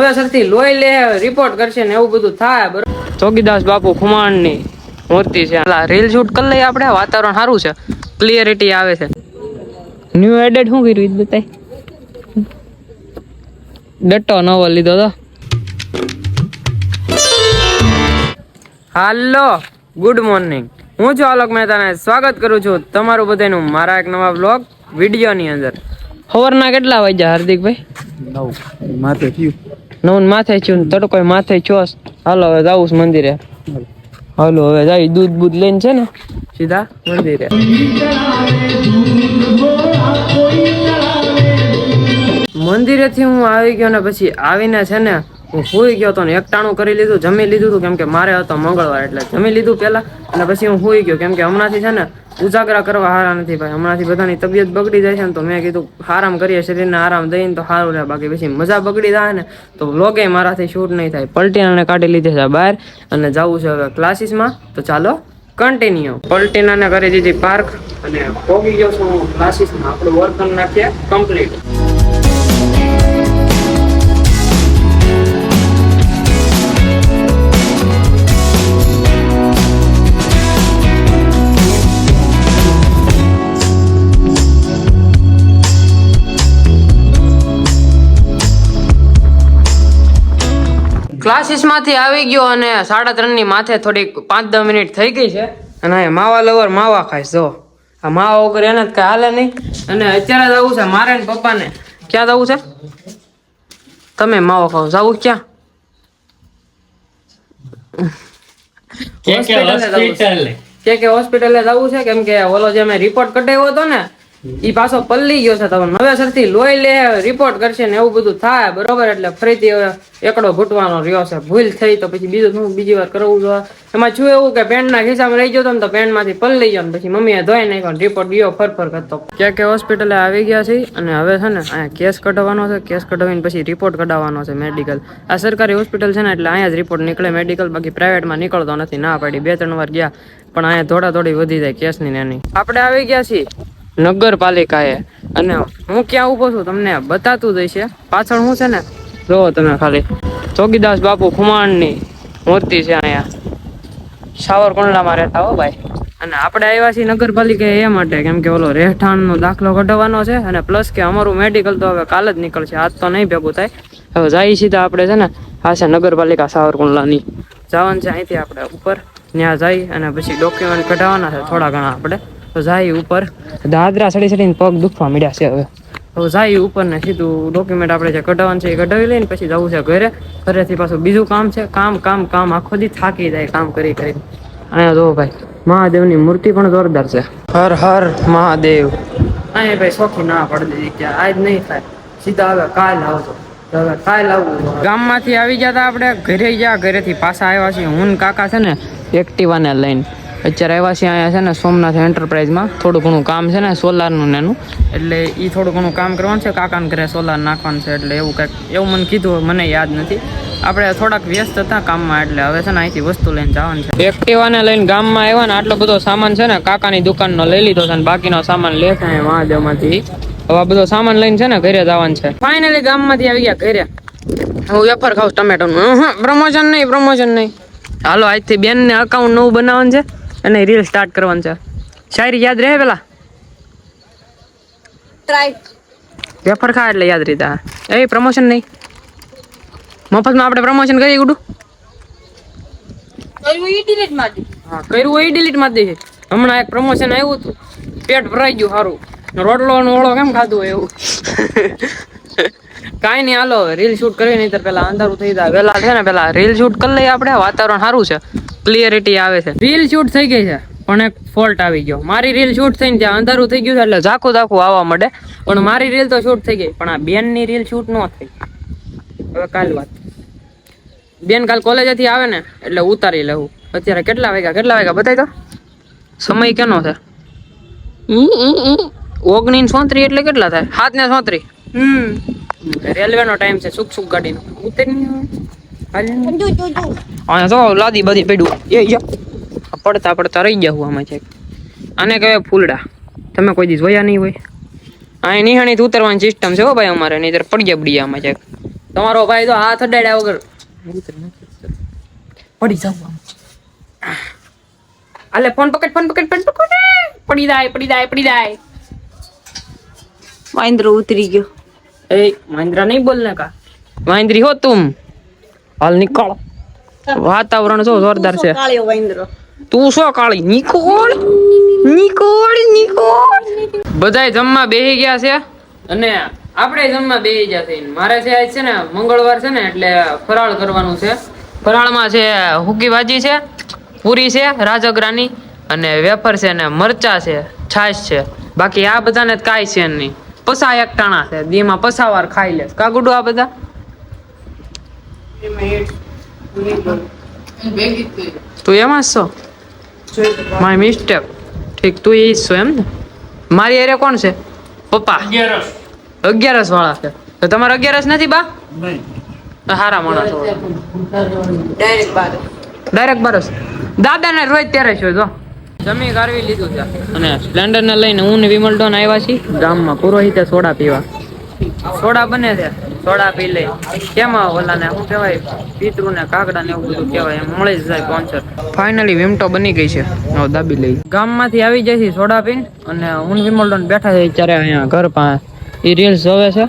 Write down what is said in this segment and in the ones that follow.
હવે સરથી લોહી લે રિપોર્ટ કરશે ને એવું બધું થાય બરોબર? ચોકીદાસ બાપુ ખુમાણની મૂર્તિ છે. રીલ શૂટ કરી લઈએ આપણે વાતાવરણ સારું છે. ક્લિયરિટી આવે છે. ન્યુ એડેડ શું કર્યું બતાય. ડટ્ટો નવો લીધો તો. હાલો ગુડ મોર્નિંગ હું છું આલોક મહેતાને સ્વાગત કરું છું તમારું બધાનું મારા એક નવા બ્લોગ વિડીયોની અંદર. સવારના કેટલા વાગ્યા હાર્દિકભાઈ? નવ. માથે થયું. ને માથે છું તડકો માથે ચોસ હાલો, હવે જાવું છું મંદિરે. હાલો, હવે જાય દૂધ બૂધ લઈને છે ને, સીધા મંદિરે. મંદિરેથી હું આવી ગયો ને પછી આવીને છે ને, હું સુઈ ગયો હતો ને એકટાણું કરી લીધું, જમી લીધું હતું કેમ કે મારે હતો મંગળવાર એટલે જમી લીધું પહેલા, અને પછી હું સુઈ ગયો, કેમ કે હમણાંથી છે ને ઉજાગરા કરવા હારા નથી ભાઈ. હમણાંથી બધાની તબિયત બગડી જાય છે ને તો મેં કીધું આરામ કરીએ શરીરને આરામ દઈને તો સારું રહે. બાકી પછી મજા બગડી જાય ને તો લોકે મારાથી શૂટ નહીં થાય. પલટીનાને કાઢી લીધે છે બહાર અને જવું છે હવે ક્લાસીસમાં તો ચાલો કન્ટિન્યુ પલટીનાને કરી દીધી પાર્ક અને પોગી ગયો છું ક્લાસીસમાં આપણું વર્ક નાખીએ કમ્પ્લીટ ક્લાસીસમાંથી આવી ગયો અને સાડા ત્રણની માથે થોડીક પાંચ દસ મિનિટ થઈ ગઈ છે. અને અહીંયા માવા લવર માવા ખાઈશ જો. આ માવા વગર એને જ કઈ હાલે નહીં. અને અત્યારે જવું છે મારે ને પપ્પાને. ક્યાં જવું છે? તમે માવો ખાઓ. જવું ક્યાં? હોસ્પિટલે કે કે હોસ્પિટલે જવું છે કેમ કે ઓલો જે મેં રિપોર્ટ કઢાવ્યો હતો ને ઈ પાછો પલ્લી ગયો છે તમે નવેસરથી લોહી લે રિપોર્ટ કરશે ને એવું બધું થાય, બરોબર? એટલે ફરીથી હવે એકડો ઘૂંટવાનો રહ્યો છે. ભૂલ થઈ તો પછી બીજું હું બીજી વાર કરવું જોઈએ એમાં છું એવું કે પેન્ટના ખિસ્સામાં રહી ગયો તો તો પેન્ટમાંથી પલ્લી ગયો ને પછી મમ્મીએ ધોઈ નાખ્યો રિપોર્ટ ગયો, ફરફર કરતો. ક્યાં કે હોસ્પિટલે આવી ગયા છે? અને હવે છે ને અહીંયા કેસ કઢાવવાનો છે. કેસ કઢાવીને પછી રિપોર્ટ કઢાવવાનો છે મેડિકલ આ સરકારી હોસ્પિટલ છે ને એટલે અહીંયા જ રિપોર્ટ નીકળે. મેડિકલ બાકી પ્રાઇવેટમાં નીકળતો નથી, ના પાડી. બે ત્રણ વાર ગયા, પણ અહીંયા થોડા થોડી વધી જાય કેસની નાની આપણે આવી ગયા છીએ. નગરપાલિકાએ. અને હું ક્યાં ઊભો છું તમને બતાતું જ છે પાછળ હું છે ને? જોવો તમે ખાલી ચોકીદાસ બાપુ ખુમાણની મૂર્તિ છે અહીંયા. સાવરકુંડલામાં રહેતા હો ભાઈ. અને આપણે આવ્યા છીએ નગરપાલિકા એ માટે, કેમ કે ઓલો રહેઠાણનો દાખલો કઢાવવાનો છે અને પ્લસ કે અમારું મેડિકલ તો હવે કાલ જ નીકળશે, આજ તો નહીં ભેગું થાય. હવે જાય સીધા આપણે છે ને, આ છે નગરપાલિકા સાવરકુંડલાની. જવાનું છે અહીંથી આપણે ઉપર, ત્યાં જઈ અને પછી ડોક્યુમેન્ટ કઢાવવાના છે થોડા ઘણા આપણે. તો જાય ઉપર. દાદરા સડી સડીને પગ દુખવા મળ્યા છે હવે. તો જાય ઉપર ને સીધું ડોક્યુમેન્ટ આપણે જે કઢાવવાનું છે એ કઢાવી લઈને પછી જવું છે ઘરે. ઘરેથી પાછું બીજું કામ છે. કામ કામ કામ આખો દી થાકી જાય કામ કરી કરી અહીંયા જો ભાઈ મહાદેવની મૂર્તિ પણ જોરદાર છે. હર હર મહાદેવ. અહીંયા ભાઈ શોખી ના પડી દીધી કે આજ નહીં થાય. સીધા હવે કાલ આવજો. ગામમાંથી આવી ગયા હતા આપણે. ઘરે ગયા ઘરેથી પાછા આવ્યા છીએ. હું કાકા છે ને એક્ટિવાને લઈને. અત્યારે આવ્યા છીએ અહીંયા છે ને સોમનાથ એન્ટરપ્રાઇઝમાં થોડું ઘણું કામ છે ને સોલારનું ને એનું. એટલે એ થોડું ઘણું કામ કરવાનું છે. કાકાને ઘરે સોલાર નાખવાનું છે. એટલે એવું કંઈક, એવું મને કીધું, મને યાદ નથી. આપણે થોડાક વ્યસ્ત હતા કામમાં, એટલે હવે છે ને અહીંથી વસ્તુ લઈને જવાનું છે. એક્ટિવાને લઈને ગામમાં આવ્યા ને, આટલો બધો સામાન છે ને, કાકાની દુકાનનો લઈ લીધો છે ને, બાકીનો સામાન લે છે અહીંયા મહાદેવમાંથી હવે બધો સામાન લઈને છે ને, ઘરે જવાનું છે. ફાઇનલી ગામમાંથી આવી ગયા ઘરે. હું વેફર ખાઉં ટમેટોનું પ્રમોશન નહીં પ્રમોશન નહીં. હાલો, આજથી બેનને અકાઉન્ટ નવું બનાવવાનું છે. અને રીલ સ્ટાર્ટ કરવાનું છે. શાયરી યાદ રહે પેલા? વેફર ખા એટલે યાદ રીતે એ પ્રમોશન નહીં. મફતમાં આપણે પ્રમોશન કરીએ ગુડું? હા કર્યું હોય ડિલીટ મારી દે. હમણાં એક પ્રમોશન આવ્યું હતું. પેટ ભરાઈ ગયું સારું રોટલો નો ઓળો કેમ ખાધું હોય એવું? કાંઈ નહીં હાલો રીલ શૂટ કરવી નહીં તો પેલા અંધારું થઈ જાય. પેલા છે ને પેલા રીલ શૂટ કરી લઈએ આપણે. વાતાવરણ સારું છે. ક્લિયરિટી આવે છે. રીલ શૂટ થઈ ગઈ છે પણ એક ફોલ્ટ આવી ગયો. મારી રીલ શૂટ થઈને ત્યાં અંધારું થઈ ગયું છે એટલે ઝાકું ઝાકું આવવા માંડે. પણ મારી રીલ તો શૂટ થઈ ગઈ પણ આ બેનની રીલ શૂટ ન થઈ. હવે કાલ વાત. બેન કાલ કોલેજેથી આવે ને એટલે ઉતારી લેવું અત્યારે કેટલા વાગ્યા કેટલા વાગ્યા બતાવી તો? સમય કેનો છે? ઓગણીસ સોત્રી એટલે કેટલા થાય? સાત ને સોત્રી રેલવેનો રેલવે નો ટાઈમ છે સુખ સુખ ગાડીનો ઉતરી અહીંયા જો લાદી બધી પડ્યું. એ યા પડતા પડતા રહી ગયા હું આમાં છે આને કહેવાય ફૂલડા. તમે કોઈ દી જોયા નહીં હોય. અહીંયા નિહાણી ઉતરવાની સિસ્ટમ છે હો ભાઈ અમારે. નહીં પડી ગયા પડી આમાં છે તમારો ભાઈ તો હાથ અડાડ્યા વગર. પડી જાવ આલે ફોન પકડ ફોન પકડ ફોન પકડ. પડી જાય પડી જાય પડી જાય. મહેન્દ્ર ઉતરી ગયો. એ મહેન્દ્ર નહીં બોલને કા. મહેન્દ્રી હો તુમ હાલ નીકળ. વાતાવરણ જો જોરદાર છે. તું શું કાળી? નીકોળ નીકોળ નીકોળ. બધાય જમવા બેહી ગયા છે? અને આપણે જમવા બેહી ગયા છે. મારે છે આજ છે ને મંગળવાર છે ને, એટલે ફરાળ કરવાનું છે. ફરાળમાં છે હુકી ભાજી છે, પૂરી છે, રાજગરાની અને વેફર છે ને મરચા છે, છાશ છે. બાકી આ બધાને કાંઈ છે નહીં. પસા એક ટાણા છે. દીમાં પસાવાર ખાઈ લે. કાગુડું આ બધા? તું એમાં જ છો? માય મિસ્ટેક ઠીક તું એ છો એમ ને? મારી અરે કોણ છે? પપ્પા? અગિયારસ. વાળા છે. તો તમારે અગિયારસ નથી બા? હારા માણસ ડાયરેક્ટ બારસ ડાયરેક્ટ બરસ દાદાને રોજ ત્યારે છો જો. જમી કારવી લીધું છે. અને સ્પ્લેન્ડર ને લઈને હું ને વિમલ ડોન આવ્યા છીએ. ગામમાં પુરોહિતે સોડા પીવા. સોડા બને છે. સોડા પી લઈ કેમાં ઓલા ને શું કહેવાય? પિતૃ ને કાકડા ને એવું બધું કહેવાય. એમ મળી જ જાય સ્પોન્સર ફાઇનલી વિમટો બની ગઈ છે. દાબી લઈ ગામમાંથી આવી જાય છે સોડા પીને અને હું ને વિમલ ડોન બેઠા છે ત્યારે અહીંયા ઘર પાસે. એ રીલ્સ જોવે છે.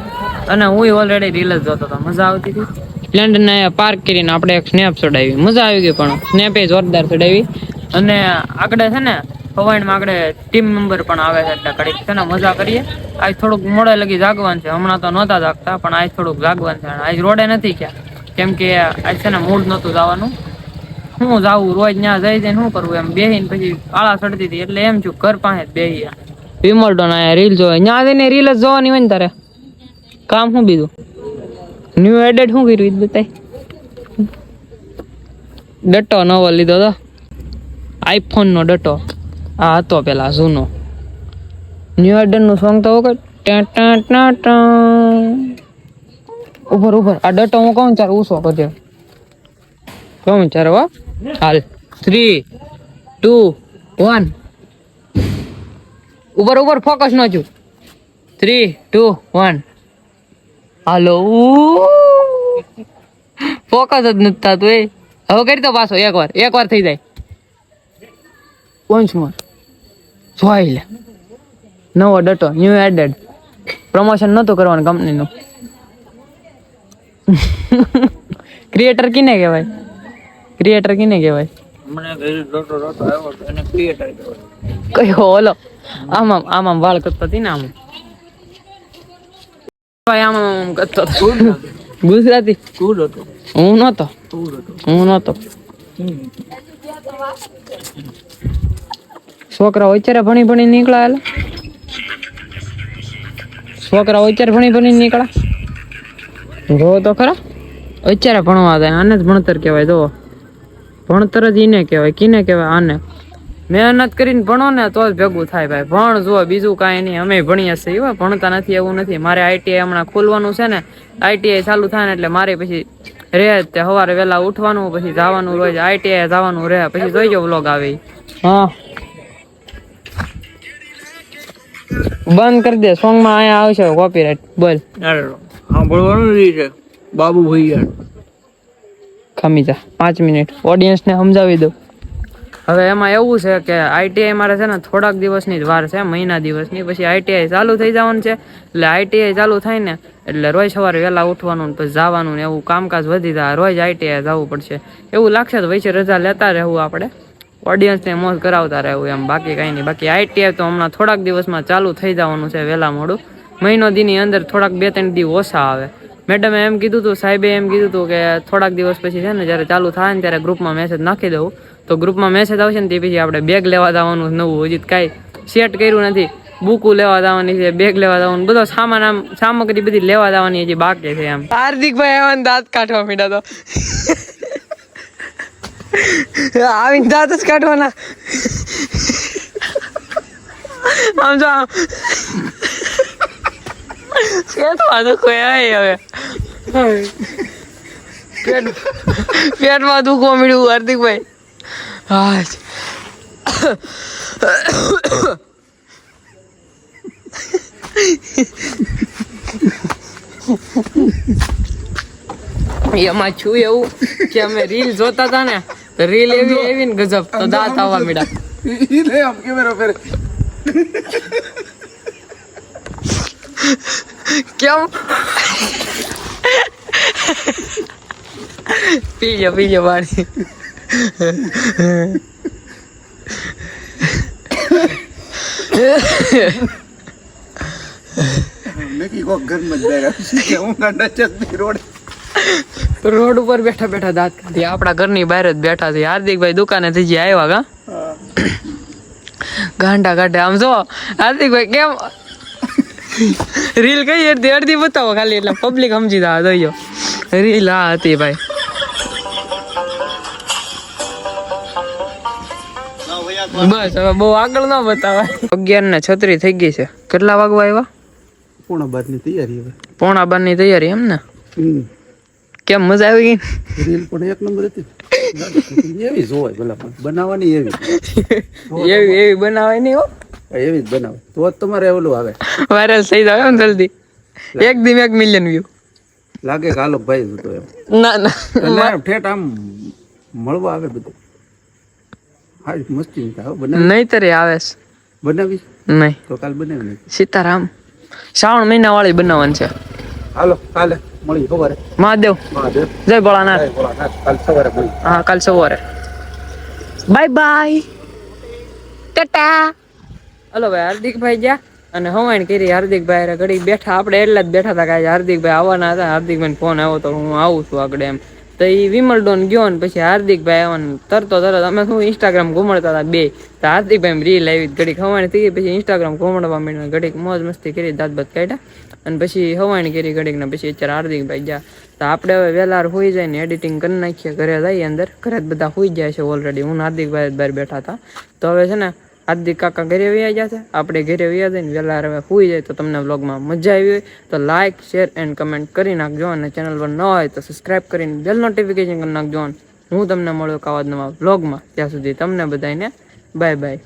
અને હું ઓલરેડી રીલ્સ જોતો હતો. મજા આવતી હતી? સ્પ્લેન્ડર ને પાર્ક કરીને આપણે એક સ્નેપ ચડાવી મજા આવી ગઈ પણ. સ્નેપ જોરદાર ચડાવી. અને આગળ છે ને પવાઈમાં આગળ ટીમ મેમ્બર પણ આવે છે એટલે ઘડીક છે ને મજા કરીએ. આજ થોડુંક મોડે લગી જાગવાનું છે. હમણાં તો નહોતા જાગતા, પણ આજ થોડુંક જાગવાનું છે. આજ રોડે નથી ક્યાં કેમ કે આજ છે ને મૂડ નહોતું જવાનું. હું જાવું રોજ ત્યાં જઈ જઈને શું કરવું એમ બેહીને પછી આળા ચડતી હતી. એટલે એમ છું, ઘર પાસે જ બેહી વિમલડોન આયા રીલ જોવે. ત્યાં જઈને રીલ જ જોવાની હોય ને તારે? કામ શું બીજું? ન્યૂ એડેડ શું કર્યું એ બતાય? ડટ્ટો નવો લીધો તો. આઈફોન નો ડટ્ટો. આ હતો પેલા જૂનો. ન્યુ સોંગ તો વખત ઉભર ઉપર આ ડટો હું કહું ચાર ઉસો કરજે. કહું ચાર હો. હાલ. થ્રી ટુ વન ઉપર ઉપર ફોકસ ન છું થ્રી ટુ વન હાલો. ફોકસ જ નથી થતું, એ. હવે કરી દો પાછો. એક વાર. એક વાર થઈ જાય. વન્સ મોર જોઈ લે નવો ડટો ન્યુ એડેડ પ્રમોશન નહોતું કરવાનું કંપનીનું ક્રિએટર કિને કહેવાય? ક્રિએટર કિને કહેવાય? કયો? ઓલો. આમ આમ આમ આમ વાળ કરતો હતી ને આમ. આમ આમ કરતો ગુજરાતી. હું નહોતો. હું નહોતો. છોકરાઓ અત્યારે ભણી ભણી નીકળાયેલા? છોકરાઓ અત્યારે ભણી ભણી નીકળ્યા? જો તો ખરા. અત્યારે ભણવા જાય આને જ ભણતર કહેવાય જો ભણતર જ ઈને કહેવાય કિને કહેવાય આને. મહેનત કરીને ભણો ને તો જ ભેગું થાય ભાઈ. ભણ જો બીજું કાંઈ નહીં. અમે ભણીએ છીએ હો, ભણતા નથી એવું નથી. મારે આઈટીઆઈ હમણાં ખોલવાનું છે ને. આઈટીઆઈ ચાલુ થાય ને એટલે મારે પછી રહે તે સવારે વહેલા ઉઠવાનું પછી જવાનું રોજ આઈટીઆઈ જવાનું રહે. પછી જોઈજો વ્લોગ આવે. હા. બંધ કરી દે. સોંગમાં અહીંયા આવશે કોપીરાઈટ બોલ. સાંભળવાનું રહી છે. બાબુ ભૈયા. ખમી જા. પાંચ મિનિટ. ઓડિયન્સ ને સમજાવી દઉં. હવે એમાં એવું છે કે આઈટીઆઈ મારે છે ને થોડાક દિવસની જ વાર છે મહિના દિવસની. પછી આઈટીઆઈ ચાલુ થઈ જવાનું છે. એટલે આઈટીઆઈ ચાલુ થાય ને એટલે રોજ સવારે વહેલા ઉઠવાનું ને પછી જવાનું ને એવું કામકાજ વધી જાય. રોજ આઈટીઆઈ જવું પડશે. એવું લાગશે તો વચ્ચે રજા લેતા રહેવું આપણે. ઓડિયન્સને મોજ કરાવતા રહેવું એમ. બાકી કાંઈ નહીં. બાકી આઈટીઆઈ તો હમણાં થોડાક દિવસમાં ચાલુ થઈ જવાનું છે વહેલા મોડું. મહિનો દીની અંદર થોડાક બે ત્રણ દી ઓછા આવે. મેડમે એમ કીધું હતું સાહેબે એમ કીધું હતું કે થોડાક દિવસ પછી છે ને જ્યારે ચાલુ થાય ને ત્યારે ગ્રુપમાં મેસેજ નાખી દઉં. તો ગ્રુપમાં મેસેજ આવશે ને તે પછી આપણે બેગ લેવા જવાનું નવું. હજી કાંઈ સેટ કર્યું નથી. બુકુ લેવા જવાની છે બેગ લેવા જવાનું. બધો સામાન આમ, સામગ્રી બધી લેવા જવાની હજી બાકી છે એમ. હાર્દિકભાઈ એવા દાંત કાઢવા મીડા તો. આવીને દાંત જ કાઢવાના. આમ જો આમ. પેટમાં દુખો હવે. પેટ પેટમાં દુખો મળ્યું હાર્દિકભાઈ. હા એમાં છું એવું કે અમે રીલ જોતા હતા ને તો રીલ એવી એવી ને ગજબ તો દાંત આવવા મળ્યા લે આમ કેમેરો ફેર કેમ પીજો પીજો પાણી નક્કી કોક ઘરમાં જ બેગા કે હું ગાંડા ચસ્તી રોડ રોડ ઉપર બેઠા બેઠા દાંત કાઢી. આપણા ઘરની બહાર જ બેઠા છે. હાર્દિકભાઈ દુકાને થઈ ગયા આવ્યા કા? ગાંડા કાઢે આમ જો હાર્દિકભાઈ કેમ? રીલ કઈ અડધી અડધી બતાવો ખાલી એટલે પબ્લિક સમજી દા દઈયો રીલ આ હતી ભાઈ. બસ હવે બહુ આગળ ના બતાવાય. અગિયાર ને છત્રી થઈ ગઈ છે. કેટલા વાગવા આવ્યા? બારની તૈયારી હવે. પોણા બારની તૈયારી એમ ને? હમ. કેમ મજા આવી ગઈ? રીલ પણ એક નંબર હતી. એવી જ હોય ભલા પણ બનાવવાની એવી. એવી એવી બનાવાય નહીં હો. એવી જ બનાવે. તો જ તમારે ઓલું આવે. વાયરલ થઈ જાય એમ જલ્દી. એક દિન એક મિલિયન વ્યૂ લાગે કે હાલો ભાઈ હતો એમ. ના ના. ઠેઠ આમ મળવા આવે બધું. હા મસ્તી બનાવી. નહીં તરે આવે બનાવી નહીં. તો કાલ બનાવી સીતારામ. શ્રાવણ મહિના વાળી બનાવવાની છે. હાલો કાલે. મળી સવારે મહાદેવ. મહાદેવ. જય ભોળાનાથ. જય ભોળાનાથ. કાલ સવારે મળી. હા કાલ સવારે. Bye bye. ટાટા. હલો ભાઈ હાર્દિકભાઈ ગયા? અને હવાણ કરી હાર્દિકભાઈ હારે ઘડી બેઠા. આપણે એટલા જ બેઠા હતા કે આજે હાર્દિકભાઈ આવવાના હતા. હાર્દિકભાઈ ફોન આવ્યો તો હું આવું છું આગળ એમ. તો એ વિમલ ડોન ગયો ને પછી હાર્દિકભાઈ આવવાનું. તરતો તરત અમે શું ઇન્સ્ટાગ્રામ ઘૂમડતા હતા બે. તો હાર્દિકભાઈ રીલ આવી ઘડીક હવાણી થઈ ગઈ, પછી ઇન્સ્ટાગ્રામ ઘૂમડવા માંડ્યું ઘડીક મોજ મસ્તી કરી, દાંત કાઢ્યા. અને પછી હવાણી કરી ઘડીક ને પછી અત્યારે હાર્દિકભાઈ ગયા. તો આપણે હવે વહેલા હોઈ જાય ને એડિટિંગ કરી નાખીએ, ઘરે જઈએ અંદર. ઘરે જ બધા હોઈ જાય છે ઓલરેડી હું હાર્દિકભાઈ બહાર બેઠા હતા. તો હવે છે ને હાર્દિક કાકા ઘરે વ્યા ગયા છે. આપણે ઘરે વ્યા જઈને વહેલા હવે હોઈ જાય તો તમને વ્લોગમાં મજા આવી હોય તો લાઇક શેર એન્ડ કમેન્ટ કરી નાખજો અને ચેનલ પર ન હોય તો સબસ્ક્રાઇબ કરીને બેલ નોટિફિકેશન કરી નાખજો હું તમને મળ્યો કાવા નવા વ્લોગમાં. ત્યાં સુધી તમને બધાને બાય બાય